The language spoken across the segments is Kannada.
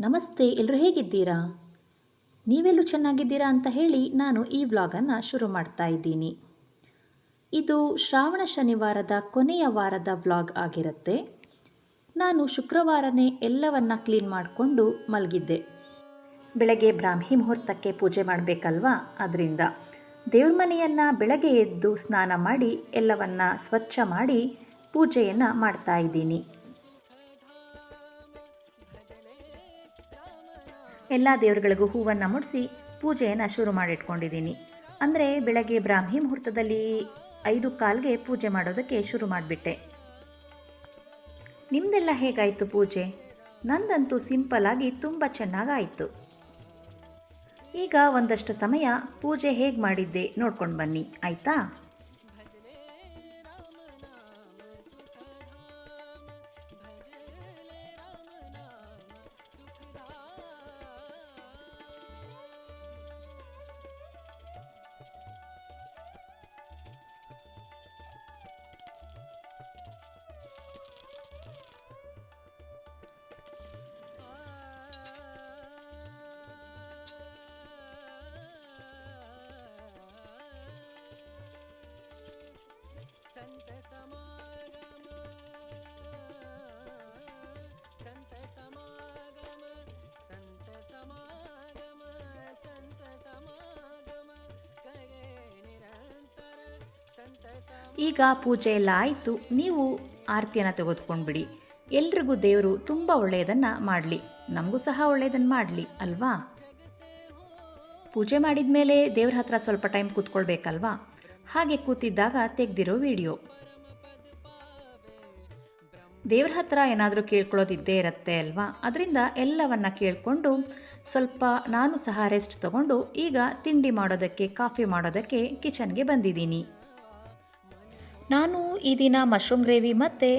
ನಮಸ್ತೆ ಎಲ್ಲರೂ ಹೇಗಿದ್ದೀರಾ? ನೀವೆಲ್ಲೂ ಚೆನ್ನಾಗಿದ್ದೀರಾ ಅಂತ ಹೇಳಿ ನಾನು ಈ ವ್ಲಾಗನ್ನು ಶುರು ಮಾಡ್ತಾ ಇದ್ದೀನಿ. ಇದು ಶ್ರಾವಣ ಶನಿವಾರದ ಕೊನೆಯ ವಾರದ ವ್ಲಾಗ್ ಆಗಿರುತ್ತೆ. ನಾನು ಶುಕ್ರವಾರನೇ ಎಲ್ಲವನ್ನ ಕ್ಲೀನ್ ಮಾಡಿಕೊಂಡು ಮಲಗಿದ್ದೆ. ಬೆಳಗ್ಗೆ ಬ್ರಾಹ್ಮಿ ಮುಹೂರ್ತಕ್ಕೆ ಪೂಜೆ ಮಾಡಬೇಕಲ್ವಾ? ಅದರಿಂದ ದೇವ್ರ ಮನೆಯನ್ನು ಬೆಳಗ್ಗೆ ಎದ್ದು ಸ್ನಾನ ಮಾಡಿ ಎಲ್ಲವನ್ನ ಸ್ವಚ್ಛ ಮಾಡಿ ಪೂಜೆಯನ್ನು ಮಾಡ್ತಾ ಇದ್ದೀನಿ. ಎಲ್ಲ ದೇವರುಗಳಿಗೂ ಹೂವನ್ನು ಮುಡಿಸಿ ಪೂಜೆಯನ್ನು ಶುರು ಮಾಡಿಟ್ಕೊಂಡಿದ್ದೀನಿ. ಅಂದರೆ ಬೆಳಗ್ಗೆ ಬ್ರಾಹ್ಮಿ ಮುಹೂರ್ತದಲ್ಲಿ ಐದು ಕಾಲ್ಗೆ ಪೂಜೆ ಮಾಡೋದಕ್ಕೆ ಶುರು ಮಾಡಿಬಿಟ್ಟೆ. ನಿಮ್ಮದೆಲ್ಲ ಹೇಗಾಯಿತು ಪೂಜೆ? ನಂದಂತೂ ಸಿಂಪಲ್ ಆಗಿ ತುಂಬ ಚೆನ್ನಾಗಾಯಿತು. ಈಗ ಒಂದಷ್ಟು ಸಮಯ ಪೂಜೆ ಹೇಗೆ ಮಾಡಿದ್ದೆ ನೋಡ್ಕೊಂಡು ಬನ್ನಿ, ಆಯಿತಾ? ಈಗ ಪೂಜೆ ಎಲ್ಲ ಆಯಿತು, ನೀವು ಆರತಿಯನ್ನು ತೆಗೆದುಕೊಂಡ್ಬಿಡಿ. ಎಲ್ರಿಗೂ ದೇವರು ತುಂಬ ಒಳ್ಳೆಯದನ್ನು ಮಾಡಲಿ. ನಮಗೂ ಸಹ ಒಳ್ಳೆಯದನ್ನು ಮಾಡಲಿ, ಅಲ್ವಾ? ಪೂಜೆ ಮಾಡಿದ ಮೇಲೆ ದೇವ್ರ ಹತ್ರ ಸ್ವಲ್ಪ ಟೈಮ್ ಕೂತ್ಕೊಳ್ಬೇಕಲ್ವಾ? ಹಾಗೆ ಕೂತಿದ್ದಾಗ ತೆಗೆದಿರೋ ವಿಡಿಯೋ. ದೇವ್ರ ಹತ್ರ ಏನಾದರೂ ಕೇಳ್ಕೊಳ್ಳೋದಿದ್ದೇ ಇರುತ್ತೆ ಅಲ್ವಾ? ಅದರಿಂದ ಎಲ್ಲವನ್ನ ಕೇಳಿಕೊಂಡು ಸ್ವಲ್ಪ ನಾನು ಸಹ ರೆಸ್ಟ್ ತಗೊಂಡು ಈಗ ತಿಂಡಿ ಮಾಡೋದಕ್ಕೆ, ಕಾಫಿ ಮಾಡೋದಕ್ಕೆ ಕಿಚನ್ಗೆ ಬಂದಿದ್ದೀನಿ. ನಾನು ಈ ದಿನ ಮಶ್ರೂಮ್ ಗ್ರೇವಿ ಮತ್ತು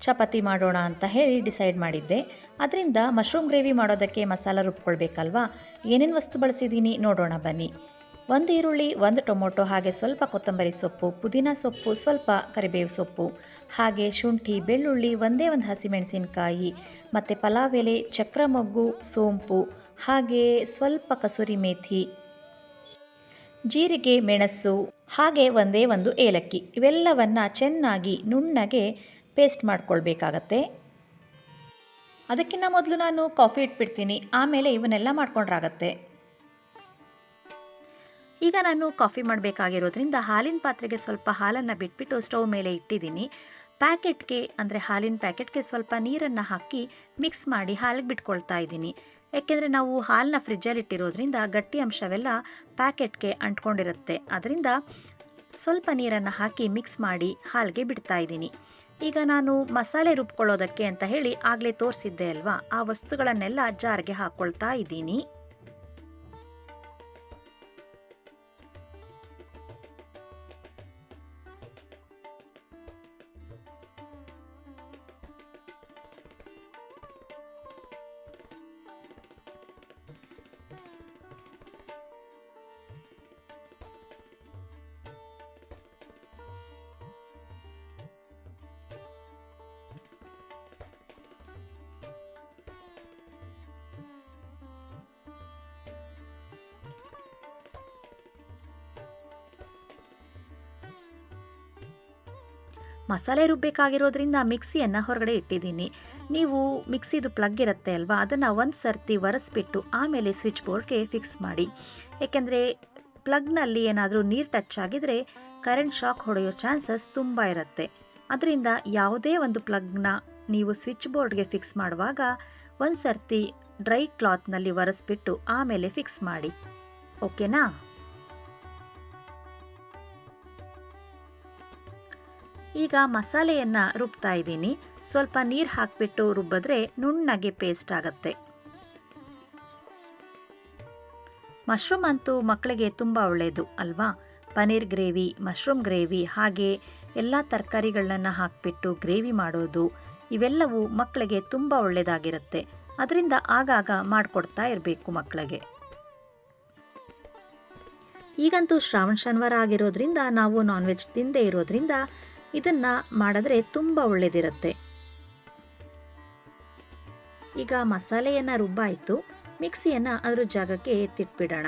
ಚಪಾತಿ ಮಾಡೋಣ ಅಂತ ಹೇಳಿ ಡಿಸೈಡ್ ಮಾಡಿದ್ದೆ. ಅದರಿಂದ ಮಶ್ರೂಮ್ ಗ್ರೇವಿ ಮಾಡೋದಕ್ಕೆ ಮಸಾಲ ರುಬ್ಕೊಳ್ಬೇಕಲ್ವಾ? ಏನೇನು ವಸ್ತು ಬಳಸಿದ್ದೀನಿ ನೋಡೋಣ ಬನ್ನಿ. ಒಂದು ಈರುಳ್ಳಿ, ಒಂದು ಟೊಮೊಟೊ, ಹಾಗೆ ಸ್ವಲ್ಪ ಕೊತ್ತಂಬರಿ ಸೊಪ್ಪು, ಪುದೀನ ಸೊಪ್ಪು, ಸ್ವಲ್ಪ ಕರಿಬೇವು ಸೊಪ್ಪು, ಹಾಗೆ ಶುಂಠಿ, ಬೆಳ್ಳುಳ್ಳಿ, ಒಂದೇ ಒಂದು ಹಸಿಮೆಣಸಿನಕಾಯಿ, ಮತ್ತು ಪಲಾವ್ ಎಲೆ, ಚಕ್ರ ಮೊಗ್ಗು, ಸೋಂಪು, ಹಾಗೆ ಸ್ವಲ್ಪ ಕಸೂರಿ ಮೇಥಿ, ಜೀರಿಗೆ, ಮೆಣಸು ಹಾಗೆ ಒಂದೇ ಒಂದು ಏಲಕ್ಕಿ. ಇವೆಲ್ಲವನ್ನು ಚೆನ್ನಾಗಿ ನುಣ್ಣಗೆ ಪೇಸ್ಟ್ ಮಾಡ್ಕೊಳ್ಬೇಕಾಗತ್ತೆ. ಅದಕ್ಕಿಂತ ಮೊದಲು ನಾನು ಕಾಫಿ ಇಟ್ಬಿಡ್ತೀನಿ. ಆಮೇಲೆ ಇವನ್ನೆಲ್ಲ ಮಾಡ್ಕೊಂಡ್ರಾಗತ್ತೆ. ಈಗ ನಾನು ಕಾಫಿ ಮಾಡಬೇಕಾಗಿರೋದ್ರಿಂದ ಹಾಲಿನ ಪಾತ್ರೆಗೆ ಸ್ವಲ್ಪ ಹಾಲನ್ನು ಬಿಟ್ಬಿಟ್ಟು ಸ್ಟವ್ ಮೇಲೆ ಇಟ್ಟಿದ್ದೀನಿ. ಪ್ಯಾಕೆಟ್ಗೆ, ಅಂದರೆ ಹಾಲಿನ ಪ್ಯಾಕೆಟ್ಗೆ ಸ್ವಲ್ಪ ನೀರನ್ನು ಹಾಕಿ ಮಿಕ್ಸ್ ಮಾಡಿ ಹಾಲಿಗೆ ಬಿಟ್ಕೊಳ್ತಾ ಇದ್ದೀನಿ. ಯಾಕೆಂದರೆ ನಾವು ಹಾಲನ್ನ ಫ್ರಿಜ್ಜಲ್ಲಿ ಇಟ್ಟಿರೋದ್ರಿಂದ ಗಟ್ಟಿ ಅಂಶವೆಲ್ಲ ಪ್ಯಾಕೆಟ್ಗೆ ಅಂಟ್ಕೊಂಡಿರುತ್ತೆ. ಅದರಿಂದ ಸ್ವಲ್ಪ ನೀರನ್ನು ಹಾಕಿ ಮಿಕ್ಸ್ ಮಾಡಿ ಹಾಲಿಗೆ ಬಿಡ್ತಾ ಇದ್ದೀನಿ. ಈಗ ನಾನು ಮಸಾಲೆ ರುಬ್ಕೊಳ್ಳೋದಕ್ಕೆ ಅಂತ ಹೇಳಿ ಆಗಲೇ ತೋರಿಸಿದ್ದೆ ಅಲ್ವಾ? ಆ ವಸ್ತುಗಳನ್ನೆಲ್ಲ ಜಾರ್ಗೆ ಹಾಕ್ಕೊಳ್ತಾ ಇದ್ದೀನಿ. ಮಸಾಲೆ ರುಬ್ಬೇಕಾಗಿರೋದ್ರಿಂದ ಮಿಕ್ಸಿಯನ್ನು ಹೊರಗಡೆ ಇಟ್ಟಿದ್ದೀನಿ. ನೀವು ಮಿಕ್ಸಿದು ಪ್ಲಗ್ ಇರುತ್ತೆ ಅಲ್ವಾ? ಅದನ್ನು ಒಂದು ಸರ್ತಿ ಒರೆಸ್ಬಿಟ್ಟು ಆಮೇಲೆ ಸ್ವಿಚ್ ಬೋರ್ಡ್ಗೆ ಫಿಕ್ಸ್ ಮಾಡಿ. ಏಕೆಂದರೆ ಪ್ಲಗ್ನಲ್ಲಿ ಏನಾದರೂ ನೀರು ಟಚ್ ಆಗಿದರೆ ಕರೆಂಟ್ ಶಾಕ್ ಹೊಡೆಯೋ ಚಾನ್ಸಸ್ ತುಂಬ ಇರುತ್ತೆ. ಅದರಿಂದ ಯಾವುದೇ ಒಂದು ಪ್ಲಗ್ನ ನೀವು ಸ್ವಿಚ್ ಬೋರ್ಡ್ಗೆ ಫಿಕ್ಸ್ ಮಾಡುವಾಗ ಒಂದು ಸರ್ತಿ ಡ್ರೈ ಕ್ಲಾತ್ನಲ್ಲಿ ಒರೆಸ್ಬಿಟ್ಟು ಆಮೇಲೆ ಫಿಕ್ಸ್ ಮಾಡಿ. ಓಕೆನಾ? ಈಗ ಮಸಾಲೆಯನ್ನು ರುಬ್ತಾ ಇದ್ದೀನಿ. ಸ್ವಲ್ಪ ನೀರು ಹಾಕಿಬಿಟ್ಟು ರುಬ್ಬಿದ್ರೆ ನುಣ್ಣಗೆ ಪೇಸ್ಟ್ ಆಗುತ್ತೆ. ಮಶ್ರೂಮ್ ಅಂತೂ ಮಕ್ಕಳಿಗೆ ತುಂಬ ಒಳ್ಳೆಯದು ಅಲ್ವಾ? ಪನೀರ್ ಗ್ರೇವಿ, ಮಶ್ರೂಮ್ ಗ್ರೇವಿ, ಹಾಗೆ ಎಲ್ಲ ತರಕಾರಿಗಳನ್ನ ಹಾಕಿಬಿಟ್ಟು ಗ್ರೇವಿ ಮಾಡೋದು, ಇವೆಲ್ಲವೂ ಮಕ್ಕಳಿಗೆ ತುಂಬ ಒಳ್ಳೆಯದಾಗಿರುತ್ತೆ ಅದರಿಂದ ಆಗಾಗ ಮಾಡಿಕೊಡ್ತಾ ಇರಬೇಕು ಮಕ್ಕಳಿಗೆ ಈಗಂತೂ ಶ್ರಾವಣ ಶನಿವಾರ ಆಗಿರೋದ್ರಿಂದ ನಾವು ನಾನ್ ವೆಜ್ ತಿಂದೇ ಇರೋದ್ರಿಂದ ಇದನ್ನು ಮಾಡಿದ್ರೆ ತುಂಬ ಒಳ್ಳೆಯದಿರುತ್ತೆ ಈಗ ಮಸಾಲೆಯನ್ನು ರುಬ್ಬಾಯಿತು ಮಿಕ್ಸಿಯನ್ನು ಅದ್ರ ಜಾಗಕ್ಕೆ ಎತ್ತಿಟ್ಬಿಡೋಣ.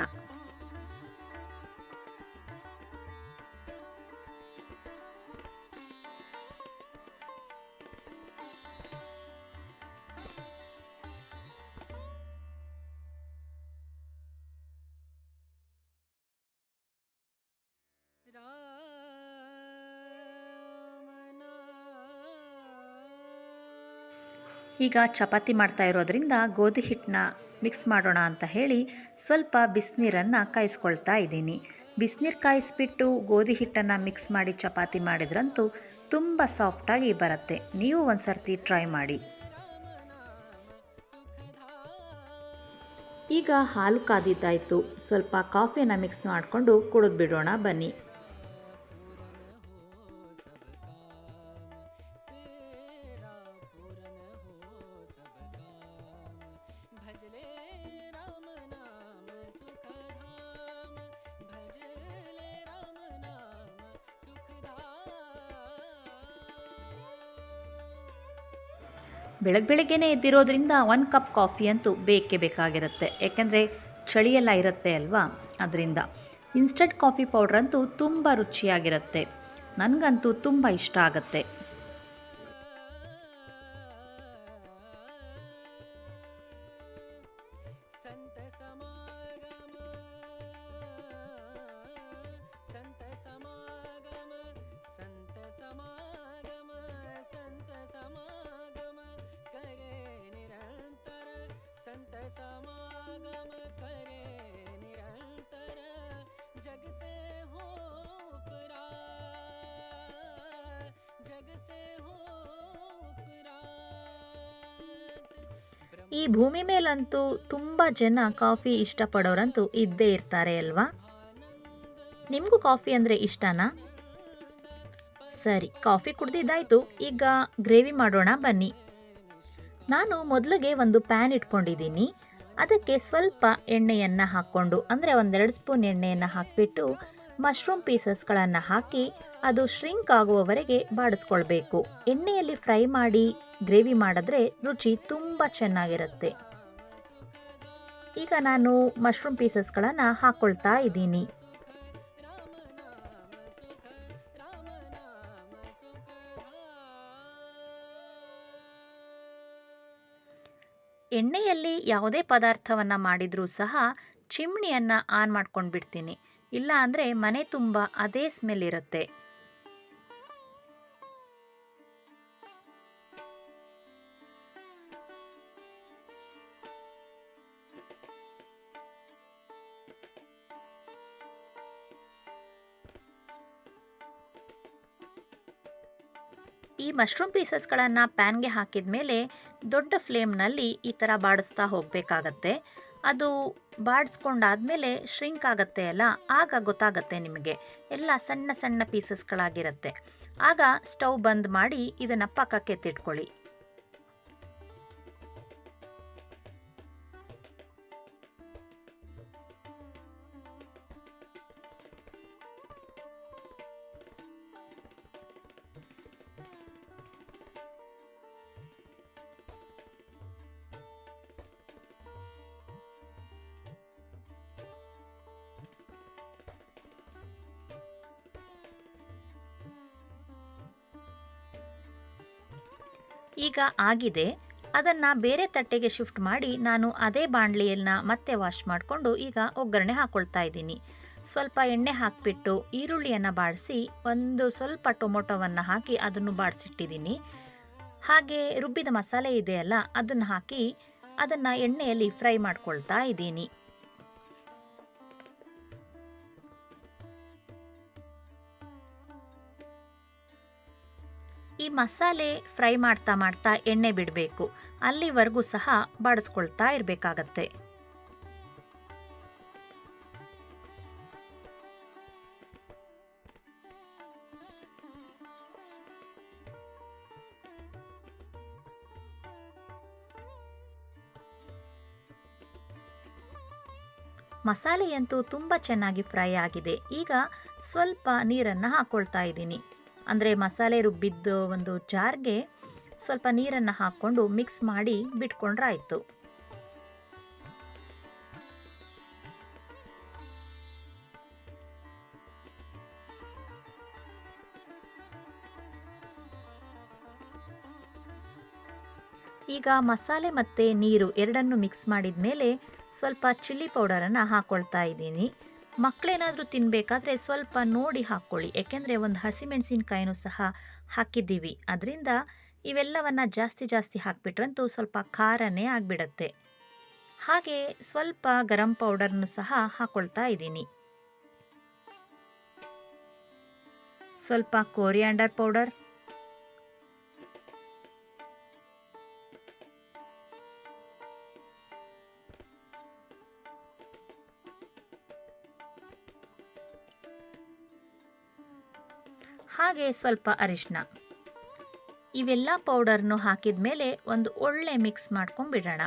ಈಗ ಚಪಾತಿ ಮಾಡ್ತಾ ಇರೋದ್ರಿಂದ ಗೋಧಿ ಹಿಟ್ಟನ್ನ ಮಿಕ್ಸ್ ಮಾಡೋಣ ಅಂತ ಹೇಳಿ ಸ್ವಲ್ಪ ಬಿಸಿನೀರನ್ನು ಕಾಯಿಸ್ಕೊಳ್ತಾ ಇದ್ದೀನಿ. ಬಿಸಿನೀರು ಕಾಯಿಸ್ಬಿಟ್ಟು ಗೋಧಿ ಹಿಟ್ಟನ್ನು ಮಿಕ್ಸ್ ಮಾಡಿ ಚಪಾತಿ ಮಾಡಿದ್ರಂತೂ ತುಂಬ ಸಾಫ್ಟಾಗಿ ಬರುತ್ತೆ. ನೀವು ಒಂದು ಸರ್ತಿ ಟ್ರೈ ಮಾಡಿ. ಈಗ ಹಾಲು ಕಾದಿದ್ದಾಯಿತು. ಸ್ವಲ್ಪ ಕಾಫಿಯನ್ನು ಮಿಕ್ಸ್ ಮಾಡಿಕೊಂಡು ಕುಡಿದ್ಬಿಡೋಣ ಬನ್ನಿ. ಬೆಳಗ್ಗೆ ಬೆಳಗ್ಗೆನೇ ಎದ್ದಿರೋದ್ರಿಂದ ಒಂದು ಕಪ್ ಕಾಫಿ ಅಂತೂ ಬೇಕೇ ಬೇಕಾಗಿರುತ್ತೆ. ಯಾಕೆಂದರೆ ಚಳಿಯೆಲ್ಲ ಇರುತ್ತೆ ಅಲ್ವಾ? ಅದರಿಂದ. ಇನ್ಸ್ಟಂಟ್ ಕಾಫಿ ಪೌಡ್ರ್ ಅಂತೂ ತುಂಬ ರುಚಿಯಾಗಿರುತ್ತೆ. ನನಗಂತೂ ತುಂಬ ಇಷ್ಟ ಆಗುತ್ತೆ. ಈ ಭೂಮಿ ಮೇಲಂತೂ ತುಂಬ ಜನ ಕಾಫಿ ಇಷ್ಟಪಡೋರಂತೂ ಇದ್ದೇ ಇರ್ತಾರೆ ಅಲ್ವಾ? ನಿಮಗೂ ಕಾಫಿ ಅಂದರೆ ಇಷ್ಟನಾ? ಸರಿ, ಕಾಫಿ ಕುಡ್ದಿದ್ದಾಯ್ತು, ಈಗ ಗ್ರೇವಿ ಮಾಡೋಣ ಬನ್ನಿ. ನಾನು ಮೊದಲಿಗೆ ಒಂದು ಪ್ಯಾನ್ ಇಟ್ಕೊಂಡಿದ್ದೀನಿ. ಅದಕ್ಕೆ ಸ್ವಲ್ಪ ಎಣ್ಣೆಯನ್ನು ಹಾಕ್ಕೊಂಡು, ಅಂದರೆ ಒಂದೆರಡು ಸ್ಪೂನ್ ಎಣ್ಣೆಯನ್ನು ಹಾಕಿಬಿಟ್ಟು ಮಶ್ರೂಮ್ ಪೀಸಸ್ಗಳನ್ನು ಹಾಕಿ ಅದು ಶ್ರಿಂಕ್ ಆಗುವವರೆಗೆ ಬಾಡಿಸ್ಕೊಳ್ಬೇಕು. ಎಣ್ಣೆಯಲ್ಲಿ ಫ್ರೈ ಮಾಡಿ ಗ್ರೇವಿ ಮಾಡಿದ್ರೆ ರುಚಿ ತುಂಬ ಚೆನ್ನಾಗಿರುತ್ತೆ. ಈಗ ನಾನು ಮಶ್ರೂಮ್ ಪೀಸಸ್ಗಳನ್ನು ಹಾಕ್ಕೊಳ್ತಾ ಇದ್ದೀನಿ. ಎಣ್ಣೆಯಲ್ಲಿ ಯಾವುದೇ ಪದಾರ್ಥವನ್ನು ಮಾಡಿದರೂ ಸಹ ಚಿಮ್ಣಿಯನ್ನು ಆನ್ ಮಾಡ್ಕೊಂಡು ಬಿಡ್ತೀನಿ ಇಲ್ಲ ಅಂದರೆ ಮನೆ ತುಂಬ ಅದೇ ಸ್ಮೆಲ್ ಇರುತ್ತೆ. ಈ ಮಶ್ರೂಮ್ ಪೀಸಸ್ಗಳನ್ನು ಪ್ಯಾನ್ಗೆ ಹಾಕಿದ ಮೇಲೆ ದೊಡ್ಡ ಫ್ಲೇಮ್ನಲ್ಲಿ ಈ ಥರ ಬಾಡಿಸ್ತಾ ಹೋಗಬೇಕಾಗತ್ತೆ. ಅದು ಬಾಡಿಸ್ಕೊಂಡಾದ್ಮೇಲೆ ಶ್ರಿಂಕ್ ಆಗುತ್ತೆ ಅಲ್ಲ? ಆಗ ಗೊತ್ತಾಗತ್ತೆ ನಿಮಗೆ. ಎಲ್ಲ ಸಣ್ಣ ಸಣ್ಣ ಪೀಸಸ್ಗಳಾಗಿರತ್ತೆ ಆಗ ಸ್ಟವ್ ಬಂದ್ ಮಾಡಿ ಇದನ್ನು ಪಕ್ಕಕ್ಕೆ ಎತ್ತಿಟ್ಕೊಳ್ಳಿ. ಈಗ ಆಗಿದೆ. ಅದನ್ನು ಬೇರೆ ತಟ್ಟೆಗೆ ಶಿಫ್ಟ್ ಮಾಡಿ ನಾನು ಅದೇ ಬಾಣಲಿಯನ್ನು ಮತ್ತೆ ವಾಶ್ ಮಾಡಿಕೊಂಡು ಈಗ ಒಗ್ಗರಣೆ ಹಾಕ್ಕೊಳ್ತಾ ಇದ್ದೀನಿ. ಸ್ವಲ್ಪ ಎಣ್ಣೆ ಹಾಕಿಬಿಟ್ಟು ಈರುಳ್ಳಿಯನ್ನು ಬಾಡಿಸಿ ಒಂದು ಸ್ವಲ್ಪ ಟೊಮೊಟೊವನ್ನು ಹಾಕಿ ಅದನ್ನು ಬಾಡಿಸಿಟ್ಟಿದ್ದೀನಿ. ಹಾಗೆ ರುಬ್ಬಿದ ಮಸಾಲೆ ಇದೆಯಲ್ಲ ಅದನ್ನು ಹಾಕಿ ಅದನ್ನು ಎಣ್ಣೆಯಲ್ಲಿ ಫ್ರೈ ಮಾಡ್ಕೊಳ್ತಾ ಇದ್ದೀನಿ. ಈ ಮಸಾಲೆ ಫ್ರೈ ಮಾಡ್ತಾ ಮಾಡ್ತಾ ಎಣ್ಣೆ ಬಿಡಬೇಕು. ಅಲ್ಲಿವರೆಗೂ ಸಹ ಬಾಡಿಸ್ಕೊಳ್ತಾ ಇರಬೇಕಾಗತ್ತೆ. ಮಸಾಲೆಯಂತೂ ತುಂಬ ಚೆನ್ನಾಗಿ ಫ್ರೈ ಆಗಿದೆ. ಈಗ ಸ್ವಲ್ಪ ನೀರನ್ನು ಹಾಕ್ಕೊಳ್ತಾ ಇದ್ದೀನಿ. ಅಂದರೆ ಮಸಾಲೆ ರುಬ್ಬಿದ್ದು ಒಂದು ಜಾರ್ಗೆ ಸ್ವಲ್ಪ ನೀರನ್ನು ಹಾಕ್ಕೊಂಡು ಮಿಕ್ಸ್ ಮಾಡಿ ಬಿಟ್ಕೊಂಡ್ರಾಯ್ತು. ಈಗ ಮಸಾಲೆ ಮತ್ತು ನೀರು ಎರಡನ್ನು ಮಿಕ್ಸ್ ಮಾಡಿದ ಮೇಲೆ ಸ್ವಲ್ಪ ಚಿಲ್ಲಿ ಪೌಡರನ್ನು ಹಾಕ್ಕೊಳ್ತಾ ಇದ್ದೀನಿ. ಮಕ್ಕಳೇನಾದರೂ ತಿನ್ನಬೇಕಾದ್ರೆ ಸ್ವಲ್ಪ ನೋಡಿ ಹಾಕ್ಕೊಳ್ಳಿ. ಏಕೆಂದರೆ ಒಂದು ಹಸಿಮೆಣಸಿನ್ಕಾಯಿನೂ ಸಹ ಹಾಕಿದ್ದೀವಿ. ಅದರಿಂದ ಇವೆಲ್ಲವನ್ನು ಜಾಸ್ತಿ ಜಾಸ್ತಿ ಹಾಕಿಬಿಟ್ರಂತೂ ಸ್ವಲ್ಪ ಖಾರನೇ ಆಗಿಬಿಡತ್ತೆ. ಹಾಗೆ ಸ್ವಲ್ಪ ಗರಂ ಪೌಡರ್ನು ಸಹ ಹಾಕ್ಕೊಳ್ತಾ ಇದ್ದೀನಿ. ಸ್ವಲ್ಪ ಕೋರಿಯಾಂಡರ್ ಪೌಡರ್ ಹಾಗೆ ಸ್ವಲ್ಪ ಅರಿಶಿನ ಇವೆಲ್ಲ ಪೌಡರ್ನು ಹಾಕಿದ ಮೇಲೆ ಒಂದು ಒಳ್ಳೆ ಮಿಕ್ಸ್ ಮಾಡ್ಕೊಂಡ್ಬಿಡೋಣ.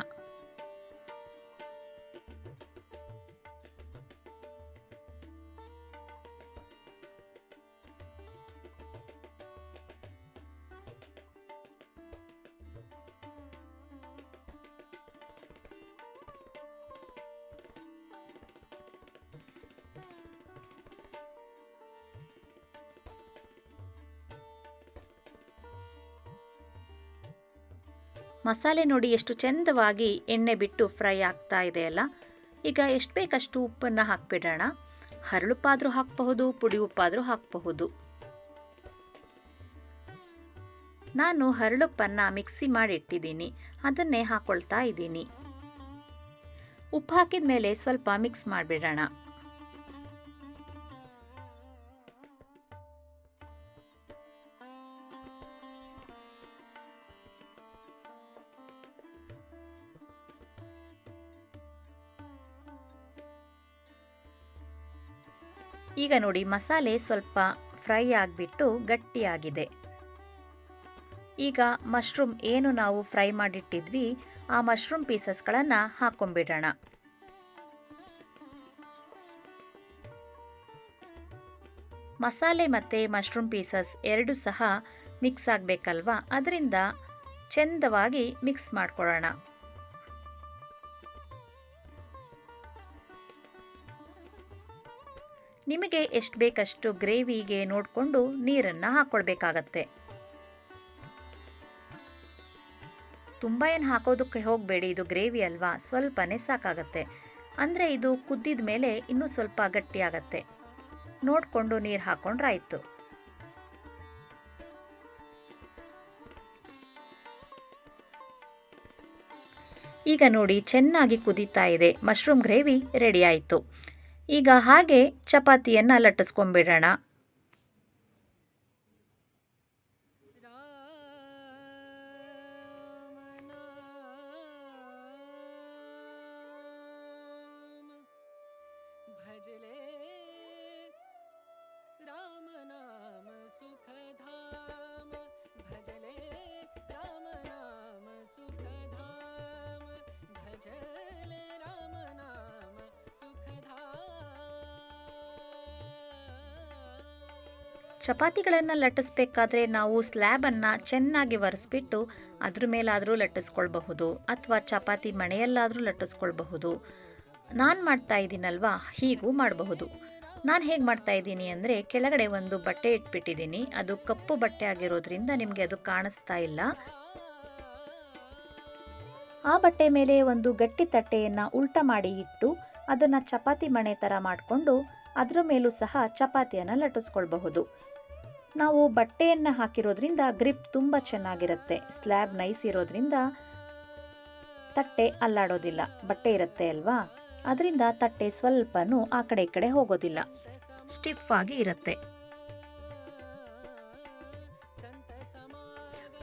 ಮಸಾಲೆ ನೋಡಿ ಎಷ್ಟು ಚೆಂದವಾಗಿ ಎಣ್ಣೆ ಬಿಟ್ಟು ಫ್ರೈ ಆಗ್ತಾ ಇದೆ ಅಲ್ಲ? ಈಗ ಎಷ್ಟು ಬೇಕಷ್ಟು ಉಪ್ಪನ್ನು ಹಾಕ್ಬಿಡೋಣ. ಹರಳುಪ್ಪಾದರೂ ಹಾಕಬಹುದು, ಪುಡಿ ಉಪ್ಪಾದರೂ ಹಾಕಬಹುದು. ನಾನು ಹರಳುಪ್ಪನ್ನು ಮಿಕ್ಸಿ ಮಾಡಿ ಇಟ್ಟಿದ್ದೀನಿ. ಅದನ್ನೇ ಹಾಕ್ಕೊಳ್ತಾ ಇದ್ದೀನಿ. ಉಪ್ಪು ಹಾಕಿದ ಮೇಲೆ ಸ್ವಲ್ಪ ಮಿಕ್ಸ್ ಮಾಡಿಬಿಡೋಣ. ಈಗ ನೋಡಿ, ಮಸಾಲೆ ಸ್ವಲ್ಪ ಫ್ರೈ ಆಗಿಬಿಟ್ಟು ಗಟ್ಟಿಯಾಗಿದೆ. ಈಗ ಮಶ್ರೂಮ್ ಏನು ನಾವು ಫ್ರೈ ಮಾಡಿಟ್ಟಿದ್ವಿ, ಆ ಮಶ್ರೂಮ್ ಪೀಸಸ್ಗಳನ್ನು ಹಾಕೊಂಡ್ಬಿಡೋಣ. ಮಸಾಲೆ ಮತ್ತು ಮಶ್ರೂಮ್ ಪೀಸಸ್ ಎರಡು ಸಹ ಮಿಕ್ಸ್ ಆಗಬೇಕಲ್ವಾ? ಅದರಿಂದ ಚೆಂದವಾಗಿ ಮಿಕ್ಸ್ ಮಾಡ್ಕೊಳ್ಳೋಣ. ನಿಮಗೆ ಎಷ್ಟು ಬೇಕಷ್ಟು ಗ್ರೇವಿಗೆ ನೋಡಿಕೊಂಡು ನೀರನ್ನು ಹಾಕ್ಕೊಳ್ಬೇಕಾಗತ್ತೆ ತುಂಬ ಏನು ಹಾಕೋದಕ್ಕೆ ಹೋಗಬೇಡಿ, ಇದು ಗ್ರೇವಿ ಅಲ್ವಾ? ಸ್ವಲ್ಪನೇ ಸಾಕಾಗತ್ತೆ. ಅಂದರೆ ಇದು ಕುದ್ದಿದ ಮೇಲೆ ಇನ್ನೂ ಸ್ವಲ್ಪ ಗಟ್ಟಿಯಾಗತ್ತೆ. ನೋಡಿಕೊಂಡು ನೀರು ಹಾಕ್ಕೊಂಡ್ರಾಯ್ತು ಈಗ ನೋಡಿ, ಚೆನ್ನಾಗಿ ಕುದೀತಾ ಇದೆ. ಮಶ್ರೂಮ್ ಗ್ರೇವಿ ರೆಡಿ ಆಯಿತು. ಈಗ ಹಾಗೆ ಚಪಾತಿಯನ್ನು ಲಟ್ಟಿಸ್ಕೊಂಡ್ಬಿಡೋಣ. ಚಪಾತಿಗಳನ್ನು ಲಟ್ಟಿಸ್ಬೇಕಾದ್ರೆ ನಾವು ಸ್ಲ್ಯಾಬನ್ನು ಚೆನ್ನಾಗಿ ಒರೆಸ್ಬಿಟ್ಟು ಅದ್ರ ಮೇಲಾದರೂ ಲಟ್ಟಿಸ್ಕೊಳ್ಬಹುದು ಅಥವಾ ಚಪಾತಿ ಮಣೆಯಲ್ಲಾದರೂ ಲಟ್ಟಿಸ್ಕೊಳ್ಬಹುದು. ನಾನು ಮಾಡ್ತಾ ಇದ್ದೀನಲ್ವಾ ಹೀಗೂ ಮಾಡಬಹುದು. ನಾನು ಹೇಗೆ ಮಾಡ್ತಾ ಇದ್ದೀನಿ ಅಂದರೆ ಕೆಳಗಡೆ ಒಂದು ಬಟ್ಟೆ ಇಟ್ಬಿಟ್ಟಿದ್ದೀನಿ ಅದು ಕಪ್ಪು ಬಟ್ಟೆ ಆಗಿರೋದ್ರಿಂದ ನಿಮಗೆ ಅದು ಕಾಣಿಸ್ತಾ ಇಲ್ಲ. ಆ ಬಟ್ಟೆ ಮೇಲೆ ಒಂದು ಗಟ್ಟಿ ತಟ್ಟೆಯನ್ನು ಉಲ್ಟ ಮಾಡಿ ಇಟ್ಟು ಅದನ್ನು ಚಪಾತಿ ಮಣೆ ಥರ ಮಾಡಿಕೊಂಡು ಅದರ ಮೇಲೂ ಸಹ ಚಪಾತಿಯನ್ನು ಲಟ್ಟಿಸ್ಕೊಳ್ಬಹುದು. ನಾವು ಬಟ್ಟೆಯನ್ನು ಹಾಕಿರೋದ್ರಿಂದ ಗ್ರಿಪ್ ತುಂಬ ಚೆನ್ನಾಗಿರುತ್ತೆ. ಸ್ಲ್ಯಾಬ್ ನೈಸ್ ಇರೋದ್ರಿಂದ ತಟ್ಟೆ ಅಲ್ಲಾಡೋದಿಲ್ಲ. ಬಟ್ಟೆ ಇರುತ್ತೆ ಅಲ್ವಾ? ಅದರಿಂದ ತಟ್ಟೆ ಸ್ವಲ್ಪನೂ ಆ ಕಡೆ ಈ ಕಡೆ ಹೋಗೋದಿಲ್ಲ. ಸ್ಟಿಫ್ ಆಗಿ ಇರುತ್ತೆ.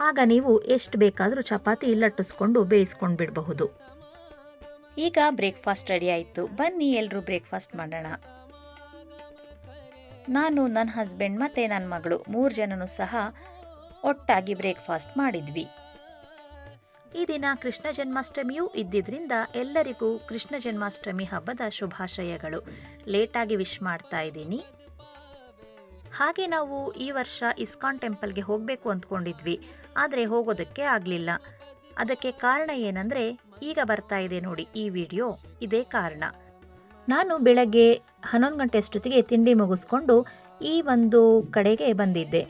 ಆಗ ನೀವು ಎಷ್ಟು ಬೇಕಾದರೂ ಚಪಾತಿ ಲಟ್ಟಿಸ್ಕೊಂಡು ಬೇಯಿಸ್ಕೊಂಡು ಬಿಡಬಹುದು. ಈಗ ಬ್ರೇಕ್ಫಾಸ್ಟ್ ರೆಡಿ ಆಯಿತು. ಬನ್ನಿ ಎಲ್ಲರೂ ಬ್ರೇಕ್ಫಾಸ್ಟ್ ಮಾಡೋಣ. ನಾನು ನನ್ನ ಹಸ್ಬೆಂಡ್ ಮತ್ತು ನನ್ನ ಮಗಳು ಮೂರು ಜನನೂ ಸಹ ಒಟ್ಟಾಗಿ ಬ್ರೇಕ್ಫಾಸ್ಟ್ ಮಾಡಿದ್ವಿ. ಈ ದಿನ ಕೃಷ್ಣ ಜನ್ಮಾಷ್ಟಮಿಯೂ ಇದ್ದಿದ್ದರಿಂದ ಎಲ್ಲರಿಗೂ ಕೃಷ್ಣ ಜನ್ಮಾಷ್ಟಮಿ ಹಬ್ಬದ ಶುಭಾಶಯಗಳು. ಲೇಟಾಗಿ ವಿಶ್ ಮಾಡ್ತಾ ಇದ್ದೀನಿ. ಹಾಗೆ ನಾವು ಈ ವರ್ಷ ಇಸ್ಕಾನ್ ಟೆಂಪಲ್ಗೆ ಹೋಗಬೇಕು ಅಂದ್ಕೊಂಡಿದ್ವಿ ಆದರೆ ಹೋಗೋದಕ್ಕೆ ಆಗಲಿಲ್ಲ. ಅದಕ್ಕೆ ಕಾರಣ ಏನಂದರೆ ಈಗ ಬರ್ತಾ ಇದೆ ನೋಡಿ ಈ ವಿಡಿಯೋ ಇದೇ ಕಾರಣ. ನಾನು ಬೆಳಗ್ಗೆ ಹನ್ನೊಂದು ಗಂಟೆ ಅಷ್ಟೊತ್ತಿಗೆ ತಿಂಡಿ ಮುಗಿಸ್ಕೊಂಡು ಈ ಒಂದು ಕಡೆಗೆ ಬಂದಿದ್ದೆ.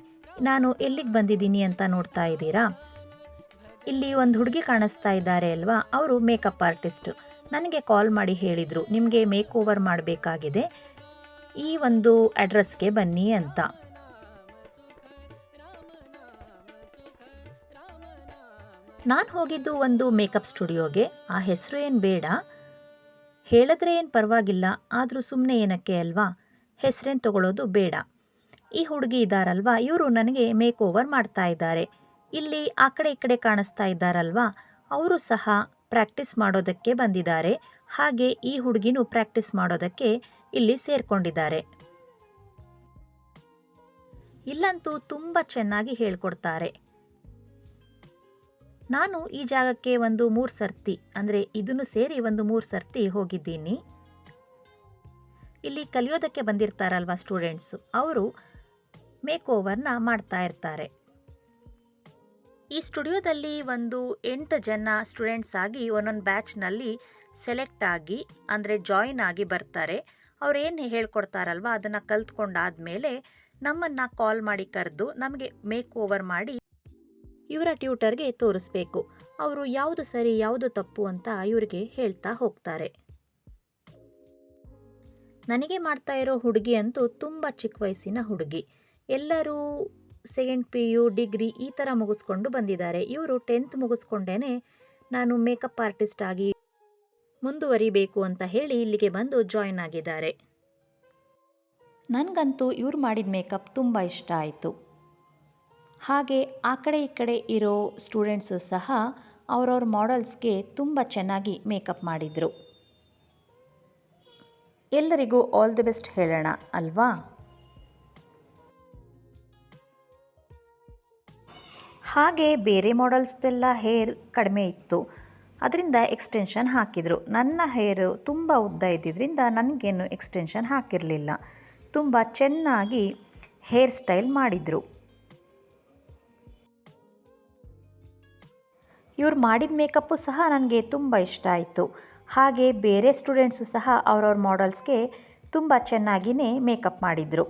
ನಾನು ಎಲ್ಲಿಗೆ ಬಂದಿದ್ದೀನಿ ಅಂತ ನೋಡ್ತಾ ಇದ್ದೀರಾ? ಇಲ್ಲಿ ಒಂದು ಹುಡುಗಿ ಕಾಣಿಸ್ತಾ ಇದ್ದಾರೆ ಅಲ್ವಾ? ಅವರು ಮೇಕಪ್ ಆರ್ಟಿಸ್ಟ್. ನನಗೆ ಕಾಲ್ ಮಾಡಿ ಹೇಳಿದರು, ನಿಮಗೆ ಮೇಕ್ ಓವರ್ ಮಾಡಬೇಕಾಗಿದೆ. ಈ ಒಂದು ಅಡ್ರೆಸ್ಗೆ ಬನ್ನಿ ಅಂತ. ನಾನು ಹೋಗಿದ್ದು ಒಂದು ಮೇಕಪ್ ಸ್ಟುಡಿಯೋಗೆ. ಆ ಹೆಸರು ಏನು ಬೇಡ. ಹೇಳಿದ್ರೆ ಏನು ಪರವಾಗಿಲ್ಲ, ಆದರೂ ಸುಮ್ಮನೆ ಏನಕ್ಕೆ ಅಲ್ವಾ? ಹೆಸರೇನು ತಗೊಳ್ಳೋದು ಬೇಡ. ಈ ಹುಡುಗಿ ಇದ್ದಾರಲ್ವಾ ಇವರು ನನಗೆ ಮೇಕ್ ಓವರ್ ಮಾಡ್ತಾ ಇದ್ದಾರೆ. ಇಲ್ಲಿ ಆ ಕಡೆ ಈ ಕಡೆ ಕಾಣಿಸ್ತಾ ಇದ್ದಾರಲ್ವಾ? ಅವರು ಸಹ ಪ್ರಾಕ್ಟೀಸ್ ಮಾಡೋದಕ್ಕೆ ಬಂದಿದ್ದಾರೆ. ಹಾಗೆ ಈ ಹುಡುಗಿನೂ ಪ್ರಾಕ್ಟೀಸ್ ಮಾಡೋದಕ್ಕೆ ಇಲ್ಲಿ ಸೇರ್ಕೊಂಡಿದ್ದಾರೆ. ಇಲ್ಲಂತೂ ತುಂಬ ಚೆನ್ನಾಗಿ ಹೇಳ್ಕೊಡ್ತಾರೆ. ನಾನು ಈ ಜಾಗಕ್ಕೆ ಒಂದು ಮೂರು ಸರ್ತಿ, ಅಂದರೆ ಇದನ್ನು ಸೇರಿ ಒಂದು ಮೂರು ಸರ್ತಿ ಹೋಗಿದ್ದೀನಿ. ಇಲ್ಲಿ ಕಲಿಯೋದಕ್ಕೆ ಬಂದಿರ್ತಾರಲ್ವ ಸ್ಟೂಡೆಂಟ್ಸು ಅವರು ಮೇಕ್ ಓವರ್ನ ಮಾಡ್ತಾ ಇರ್ತಾರೆ. ಈ ಸ್ಟುಡಿಯೋದಲ್ಲಿ ಒಂದು ಎಂಟು ಜನ ಸ್ಟೂಡೆಂಟ್ಸ್ ಆಗಿ ಒಂದೊಂದು ಬ್ಯಾಚ್ನಲ್ಲಿ ಸೆಲೆಕ್ಟ್ ಆಗಿ, ಅಂದರೆ ಜಾಯಿನ್ ಆಗಿ ಬರ್ತಾರೆ. ಅವ್ರು ಏನು ಹೇಳ್ಕೊಡ್ತಾರಲ್ವ, ಅದನ್ನು ಕಲ್ತ್ಕೊಂಡಾದ ಮೇಲೆ ನಮ್ಮನ್ನು ಕಾಲ್ ಮಾಡಿ ಕರೆದು ನಮಗೆ ಮೇಕ್ ಓವರ್ ಮಾಡಿ ಇವರ ಟ್ಯೂಟರ್ಗೆ ತೋರಿಸ್ಬೇಕು. ಅವರು ಯಾವುದು ಸರಿ, ಯಾವುದು ತಪ್ಪು ಅಂತ ಇವರಿಗೆ ಹೇಳ್ತಾ ಹೋಗ್ತಾರೆ. ನನಗೆ ಮಾಡ್ತಾ ಇರೋ ಹುಡುಗಿ ಅಂತೂ ತುಂಬ ಚಿಕ್ಕ ವಯಸ್ಸಿನ ಹುಡುಗಿ. ಎಲ್ಲರೂ ಸೆಕೆಂಡ್ ಪಿ ಯು, ಡಿಗ್ರಿ ಈ ಥರ ಮುಗಿಸ್ಕೊಂಡು ಬಂದಿದ್ದಾರೆ. ಇವರು ಟೆಂತ್ ಮುಗಿಸ್ಕೊಂಡೇ ನಾನು ಮೇಕಪ್ ಆರ್ಟಿಸ್ಟ್ ಆಗಿ ಮುಂದುವರಿಬೇಕು ಅಂತ ಹೇಳಿ ಇಲ್ಲಿಗೆ ಬಂದು ಜಾಯಿನ್ ಆಗಿದ್ದಾರೆ. ನನಗಂತೂ ಇವ್ರು ಮಾಡಿದ ಮೇಕಪ್ ತುಂಬ ಇಷ್ಟ ಆಯಿತು. ಹಾಗೆ ಆ ಕಡೆ ಈ ಕಡೆ ಇರೋ ಸ್ಟೂಡೆಂಟ್ಸು ಸಹ ಅವರವ್ರ ಮಾಡೆಲ್ಸ್ಗೆ ತುಂಬ ಚೆನ್ನಾಗಿ ಮೇಕಪ್ ಮಾಡಿದರು. ಎಲ್ಲರಿಗೂ ಆಲ್ ದಿ ಬೆಸ್ಟ್ ಹೇಳೋಣ, ಅಲ್ವಾ? ಹಾಗೆ ಬೇರೆ ಮಾಡೆಲ್ಸ್ದೆಲ್ಲ ಹೇರ್ ಕಡಿಮೆ ಇತ್ತು. ಅದರಿಂದ ಎಕ್ಸ್ಟೆನ್ಷನ್ ಹಾಕಿದರು. ನನ್ನ ಹೇರು ತುಂಬ ಉದ್ದ ಇದ್ದಿದ್ದರಿಂದ ನನಗೇನು ಎಕ್ಸ್ಟೆನ್ಷನ್ ಹಾಕಿರಲಿಲ್ಲ. ತುಂಬ ಚೆನ್ನಾಗಿ ಹೇರ್ ಸ್ಟೈಲ್ ಮಾಡಿದರು. ಇವ್ರು ಮಾಡಿದ ಮೇಕಪ್ಪು ಸಹ ನನಗೆ ತುಂಬ ಇಷ್ಟ ಆಯಿತು. ಹಾಗೆ ಬೇರೆ ಸ್ಟೂಡೆಂಟ್ಸು ಸಹ ಅವ್ರವ್ರ ಮಾಡಲ್ಸ್ಗೆ ತುಂಬ ಚೆನ್ನಾಗಿಯೇ ಮೇಕಪ್ ಮಾಡಿದರು.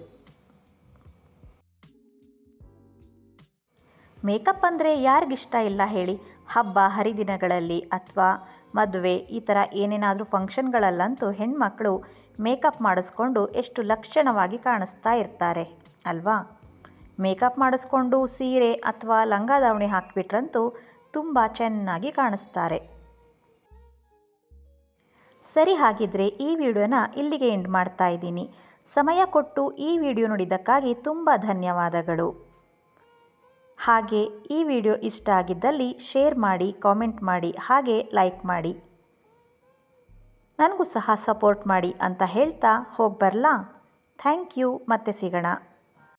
ಮೇಕಪ್ ಅಂದರೆ ಯಾರಿಗಿಷ್ಟ ಇಲ್ಲ ಹೇಳಿ? ಹಬ್ಬ, ಹರಿದಿನಗಳಲ್ಲಿ ಅಥವಾ ಮದುವೆ, ಈ ಥರ ಏನೇನಾದರೂ ಫಂಕ್ಷನ್ಗಳಲ್ಲಂತೂ ಹೆಣ್ಮಕ್ಳು ಮೇಕಪ್ ಮಾಡಿಸ್ಕೊಂಡು ಎಷ್ಟು ಲಕ್ಷಣವಾಗಿ ಕಾಣಿಸ್ತಾ ಇರ್ತಾರೆ, ಅಲ್ವಾ? ಮೇಕಪ್ ಮಾಡಿಸ್ಕೊಂಡು ಸೀರೆ ಅಥವಾ ಲಂಗ ದಾವಣಿ ಹಾಕಿಬಿಟ್ರಂತೂ ತುಂಬ ಚೆನ್ನಾಗಿ ಕಾಣಿಸ್ತಾರೆ. ಸರಿ ಹಾಗಿದ್ರೆ ಈ ವಿಡಿಯೋನ ಇಲ್ಲಿಗೆ ಎಂಡ್ ಮಾಡ್ತಾ ಇದ್ದೀನಿ. ಸಮಯ ಕೊಟ್ಟು ಈ ವಿಡಿಯೋ ನೋಡಿದ್ದಕ್ಕಾಗಿ ತುಂಬ ಧನ್ಯವಾದಗಳು. ಹಾಗೆ ಈ ವಿಡಿಯೋ ಇಷ್ಟ ಆಗಿದ್ದಲ್ಲಿ ಶೇರ್ ಮಾಡಿ, ಕಾಮೆಂಟ್ ಮಾಡಿ, ಹಾಗೆ ಲೈಕ್ ಮಾಡಿ. ನನಗೂ ಸಹ ಸಪೋರ್ಟ್ ಮಾಡಿ ಅಂತ ಹೇಳ್ತಾ ಹೋಗಿ ಬರಲಾ ಥ್ಯಾಂಕ್ ಯು, ಮತ್ತೆ ಸಿಗೋಣ.